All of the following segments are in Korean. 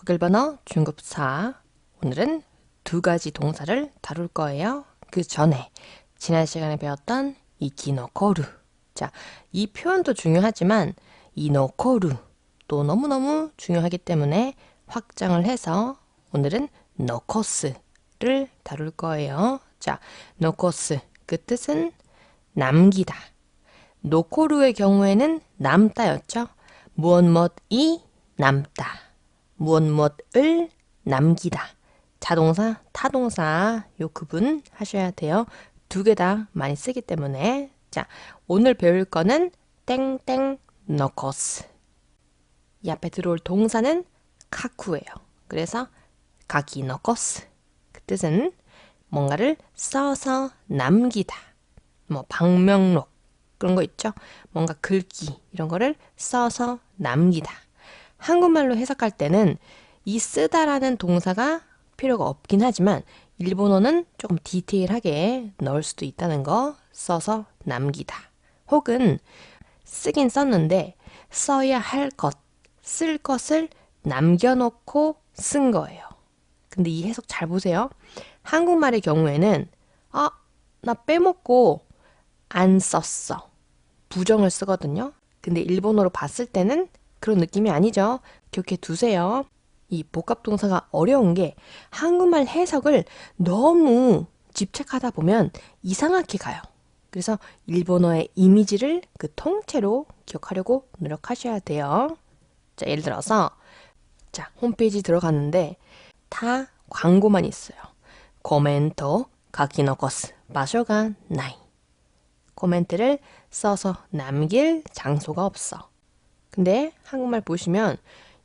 독일 번호 중급 4. 오늘은 두 가지 동사를 다룰 거예요. 그 전에 지난 시간에 배웠던 이키노코루. 자, 이 표현도 중요하지만 이노코루 또 너무너무 중요하기 때문에 확장을 해서 오늘은 노코스를 다룰 거예요. 자, 노코스 그 뜻은 남기다. 노코루의 경우에는 남다였죠. 무엇 무엇이 남다. 무엇 무엇을 남기다. 자동사, 타동사 요 구분 하셔야 돼요. 두 개 다 많이 쓰기 때문에 자 오늘 배울 거는 땡땡 너코스 이 앞에 들어올 동사는 카쿠예요. 그래서 가기 너코스 그 뜻은 뭔가를 써서 남기다. 뭐 방명록 그런 거 있죠. 뭔가 글귀 이런 거를 써서 남기다. 한국말로 해석할 때는 이 쓰다라는 동사가 필요가 없긴 하지만 일본어는 조금 디테일하게 넣을 수도 있다는 거 써서 남기다. 혹은 쓰긴 썼는데 써야 할 것, 쓸 것을 남겨놓고 쓴 거예요. 근데 이 해석 잘 보세요. 한국말의 경우에는 아, 나 빼먹고 안 썼어. 부정을 쓰거든요. 근데 일본어로 봤을 때는 그런 느낌이 아니죠. 기억해 두세요. 이 복합 동사가 어려운 게 한국말 해석을 너무 집착하다 보면 이상하게 가요. 그래서 일본어의 이미지를 그 통째로 기억하려고 노력하셔야 돼요. 자, 예를 들어서 자, 홈페이지 들어갔는데 다 광고만 있어요. 코멘토 가키노코스 마쇼가 나이. 코멘트를 써서 남길 장소가 없어. 근데 한국말 보시면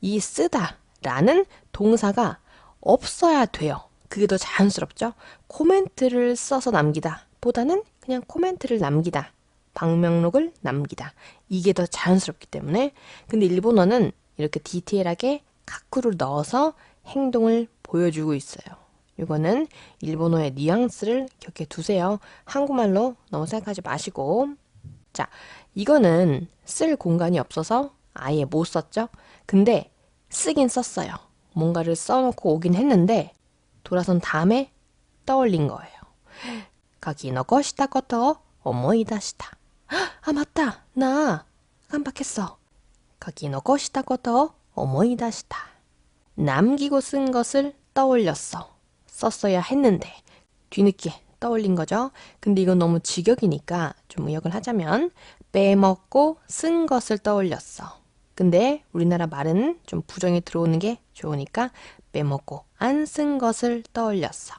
이 쓰다 라는 동사가 없어야 돼요. 그게 더 자연스럽죠? 코멘트를 써서 남기다 보다는 그냥 코멘트를 남기다. 방명록을 남기다. 이게 더 자연스럽기 때문에. 근데 일본어는 이렇게 디테일하게 가쿠를 넣어서 행동을 보여주고 있어요. 이거는 일본어의 뉘앙스를 기억해 두세요. 한국말로 너무 생각하지 마시고. 자, 이거는 쓸 공간이 없어서 아예 못 썼죠? 근데 쓰긴 썼어요. 뭔가를 써놓고 오긴 했는데 돌아선 다음에 떠올린 거예요. 가기 너거 시다 것도 어머이다시다. 아 맞다. 나 깜빡했어. 가기 너거 시다 것도 어머이다시다. 남기고 쓴 것을 떠올렸어. 썼어야 했는데 뒤늦게 떠올린 거죠. 근데 이건 너무 직역이니까 좀 의역을 하자면 빼먹고 쓴 것을 떠올렸어. 근데 우리나라 말은 좀 부정이 들어오는 게 좋으니까 빼먹고 안 쓴 것을 떠올렸어.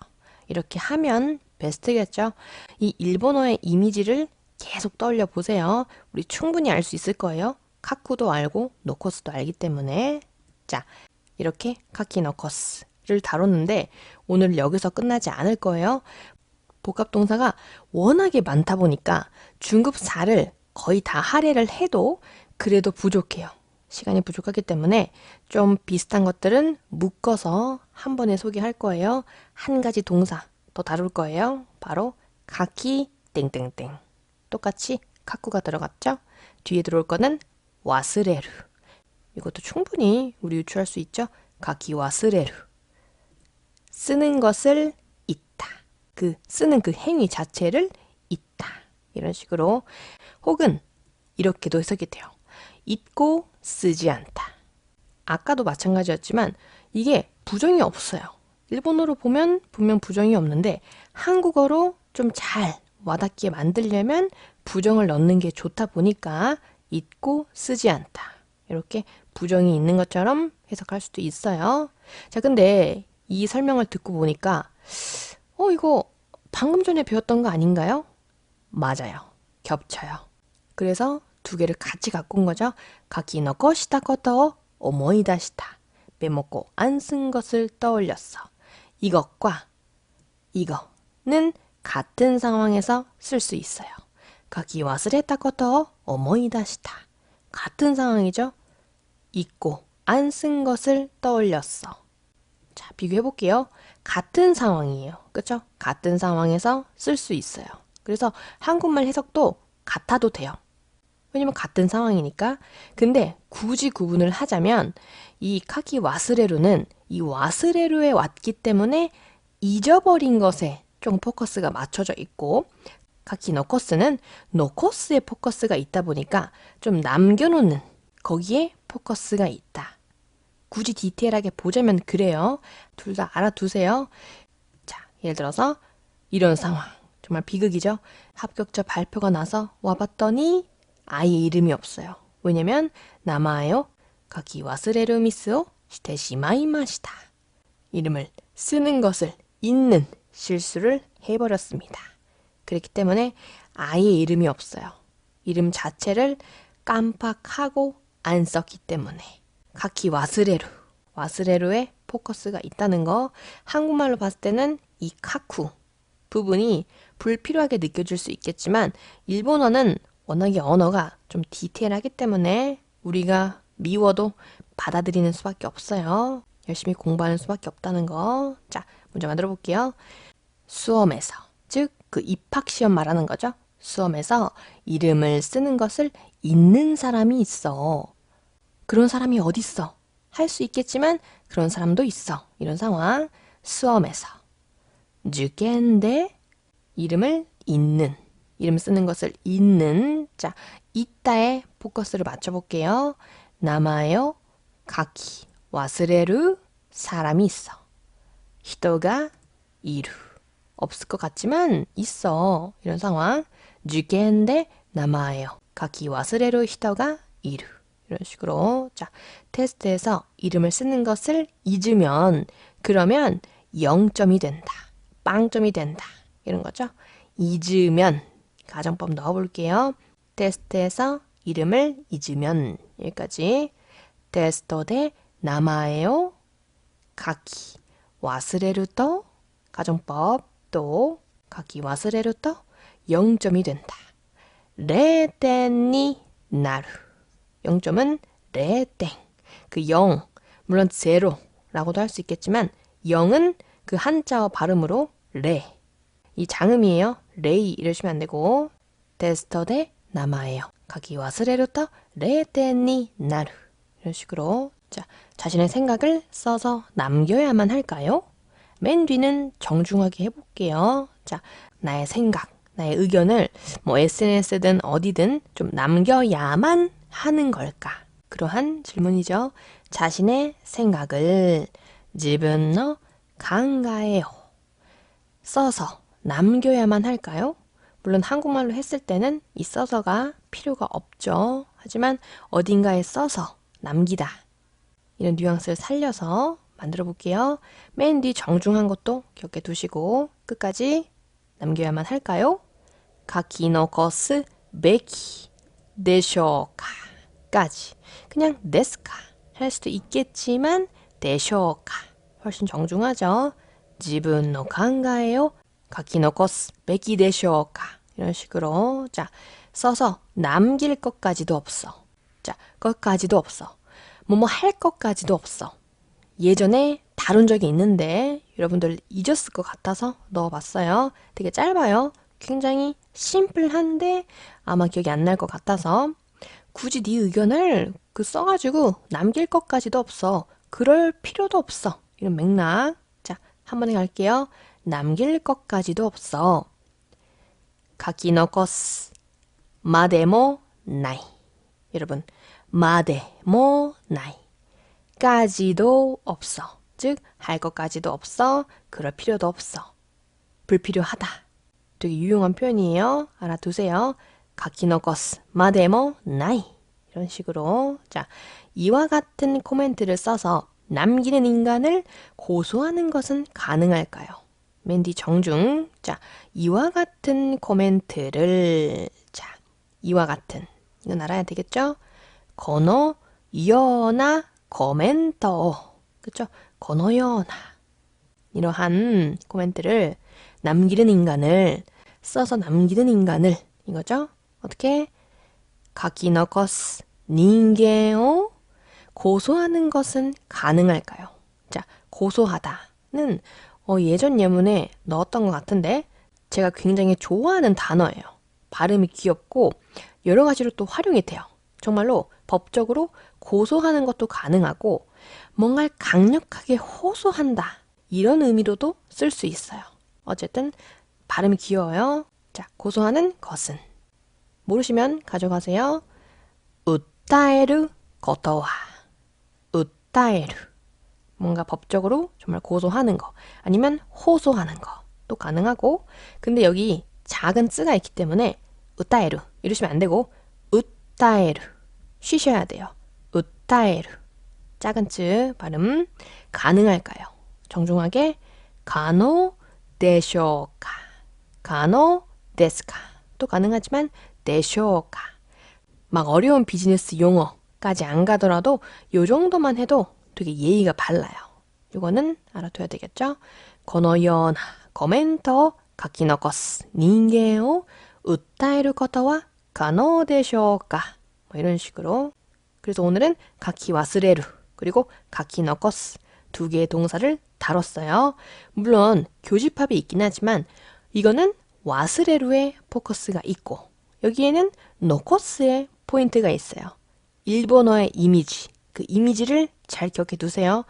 이렇게 하면 베스트겠죠? 이 일본어의 이미지를 계속 떠올려 보세요. 우리 충분히 알 수 있을 거예요. 카쿠도 알고 노코스도 알기 때문에 자 이렇게 카키 노코스를 다뤘는데 오늘 여기서 끝나지 않을 거예요. 복합 동사가 워낙에 많다 보니까 중급 4를 거의 다 할애를 해도 그래도 부족해요. 시간이 부족하기 때문에 좀 비슷한 것들은 묶어서 한 번에 소개할 거예요. 한 가지 동사 더 다룰 거예요. 바로 가키 땡땡땡. 똑같이 카쿠가 들어갔죠? 뒤에 들어올 거는 와스레르. 이것도 충분히 우리 유추할 수 있죠? 가키 와스레르. 쓰는 것을. 그 쓰는 그 행위 자체를 잊다. 이런 식으로 혹은 이렇게도 해석이 돼요. 잊고 쓰지 않다. 아까도 마찬가지였지만 이게 부정이 없어요. 일본어로 보면 분명 부정이 없는데 한국어로 좀 잘 와닿게 만들려면 부정을 넣는 게 좋다 보니까 잊고 쓰지 않다. 이렇게 부정이 있는 것처럼 해석할 수도 있어요. 자, 근데 이 설명을 듣고 보니까 어, 이거 방금 전에 배웠던 거 아닌가요? 맞아요. 겹쳐요. 그래서 두 개를 같이 갖고 온 거죠. 가기 너거 시다 것도 오모이다시다. 빼먹고 안 쓴 것을 떠올렸어. 이것과 이거는 같은 상황에서 쓸 수 있어요. 가기 와스레타 것도 오모이다시다. 같은 상황이죠. 잊고 안 쓴 것을 떠올렸어. 자, 비교해 볼게요. 같은 상황이에요. 그쵸? 같은 상황에서 쓸 수 있어요. 그래서 한국말 해석도 같아도 돼요. 왜냐면 같은 상황이니까. 근데 굳이 구분을 하자면 이 카키 와스레루는 이 와스레루에 왔기 때문에 잊어버린 것에 좀 포커스가 맞춰져 있고 카키 노코스는 노코스에 포커스가 있다 보니까 좀 남겨놓는 거기에 포커스가 있다. 굳이 디테일하게 보자면 그래요. 둘 다 알아두세요. 자, 예를 들어서 이런 상황. 정말 비극이죠. 합격자 발표가 나서 와봤더니 아이의 이름이 없어요. 왜냐면 남아요. 가기 와스레르 미스오 시테 시마이마시다. 이름을 쓰는 것을 잊는 실수를 해버렸습니다. 그렇기 때문에 아이의 이름이 없어요. 이름 자체를 깜빡하고 안 썼기 때문에 가키 와스레루 와스레루에 포커스가 있다는 거 한국말로 봤을 때는 이 카쿠 부분이 불필요하게 느껴질 수 있겠지만 일본어는 워낙에 언어가 좀 디테일하기 때문에 우리가 미워도 받아들이는 수밖에 없어요. 열심히 공부하는 수밖에 없다는 거. 자, 문제 만들어 볼게요. 수험에서, 즉 그 입학 시험 말하는 거죠. 수험에서 이름을 쓰는 것을 잊는 사람이 있어. 그런 사람이 어딨어? 할 수 있겠지만 그런 사람도 있어. 이런 상황. 수험에서. 주겐데 이름을 잊는. 이름 쓰는 것을 잊는. 자, 이따에 포커스를 맞춰볼게요. 남아요. 가키. 와스레루. 사람이 있어. 히토가 이루. 없을 것 같지만 있어. 이런 상황. 주겐데 남아요. 가키 와스레루 히토가 이루. 이런 식으로. 자, 테스트에서 이름을 쓰는 것을 잊으면 그러면 0점이 된다. 빵점이 된다. 이런 거죠. 잊으면 가정법 넣어볼게요. 테스트에서 이름을 잊으면 여기까지 테스트에 남아요. 가키 와스레루또 가정법 또 가키 와스레루또 0점이 된다. 레텐니 나루 0점은 레땡 그 0, 물론 제로라고도 할 수 있겠지만 0은 그 한자어 발음으로 레. 이 장음이에요. 레이 이러시면 안 되고 테스터데 남아예요. 가기 와 스레루터 레테니 나루 이런 식으로 자 자신의 생각을 써서 남겨야만 할까요? 맨 뒤는 정중하게 해볼게요. 자 나의 생각, 나의 의견을 뭐 SNS든 어디든 좀 남겨야만 하는 걸까? 그러한 질문이죠. 자신의 생각을 집은너 강가에요. 써서 남겨야만 할까요? 물론 한국말로 했을 때는 이 써서가 필요가 없죠. 하지만 어딘가에 써서 남기다. 이런 뉘앙스를 살려서 만들어 볼게요. 맨 뒤 정중한 것도 기억해 두시고 끝까지 남겨야만 할까요? 가키노거스 베키 데쇼카 까지 그냥 데스카 할 수도 있겠지만 데쇼카 훨씬 정중하죠. 지분노 칸가에요. 가키노코스 베기 데쇼카 이런 식으로 자 써서 남길 것까지도 없어. 자 것까지도 없어. 뭐뭐 할 것까지도 없어. 예전에 다룬 적이 있는데 여러분들 잊었을 것 같아서 넣어봤어요. 되게 짧아요. 굉장히 심플한데 아마 기억이 안 날 것 같아서 굳이 네 의견을 그 써가지고 남길 것까지도 없어. 그럴 필요도 없어. 이런 맥락. 자, 한 번에 갈게요. 남길 것까지도 없어. 가키노코스 마데모 나이. 여러분, 마데모 나이. 까지도 없어. 즉, 할 것까지도 없어. 그럴 필요도 없어. 불필요하다. 되게 유용한 표현이에요. 알아두세요. 가키노코스 마데모 나이. 이런 식으로. 자, 이와 같은 코멘트를 써서 남기는 인간을 고소하는 것은 가능할까요? 맨디 정중. 자, 이와 같은 코멘트를 자, 이와 같은 이건 알아야 되겠죠? 거너 이어나 코멘터. 그쵸? 거너여나 이러한 코멘트를 남기는 인간을 써서 남기는 인간을 이거죠? 어떻게? 가키너거스 닌게오 고소하는 것은 가능할까요? 자, 고소하다는 어, 예전 예문에 넣었던 것 같은데 제가 굉장히 좋아하는 단어예요. 발음이 귀엽고 여러 가지로 또 활용이 돼요. 정말로 법적으로 고소하는 것도 가능하고 뭔가를 강력하게 호소한다. 이런 의미로도 쓸 수 있어요. 어쨌든 발음이 귀여워요. 자, 고소하는 것은 모르시면 가져가세요. 우타에르 거토와 우타에르 뭔가 법적으로 정말 고소하는 거 아니면 호소하는 거도 가능하고 근데 여기 작은 쯔가 있기 때문에 우타에르 이러시면 안 되고 우타에르 쉬셔야 돼요. 우타에르 작은 쯔 발음 가능할까요? 정중하게 가노 데쇼카 가노 데스카 또 가능하지만 내쇼가 막 어려운 비즈니스 용어까지 안 가더라도 요 정도만 해도 되게 예의가 발라요. 이거는 알아둬야 되겠죠? 건어연하 코멘터 가키너거스, 닌게오 우타에르 커터와 가노데쇼가 뭐 이런 식으로 그래서 오늘은 가키 와스레루 그리고 가키너거스 두 개의 동사를 다뤘어요. 물론 교집합이 있긴 하지만 이거는 와스레루에 포커스가 있고 여기에는 노코스의 포인트가 있어요. 일본어의 이미지, 그 이미지를 잘 기억해 두세요.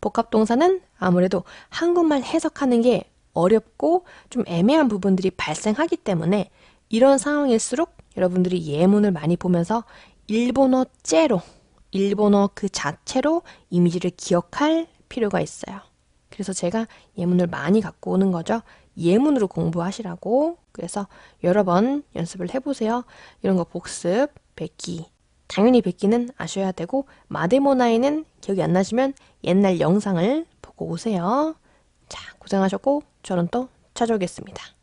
복합동사는 아무래도 한국말 해석하는 게 어렵고 좀 애매한 부분들이 발생하기 때문에 이런 상황일수록 여러분들이 예문을 많이 보면서 일본어 째로, 일본어 그 자체로 이미지를 기억할 필요가 있어요. 그래서 제가 예문을 많이 갖고 오는 거죠. 예문으로 공부하시라고. 그래서 여러 번 연습을 해보세요. 이런 거 복습, 백기. 당연히 백기는 아셔야 되고, 마데모나이는 기억이 안 나시면 옛날 영상을 보고 오세요. 자, 고생하셨고, 저는 또 찾아오겠습니다.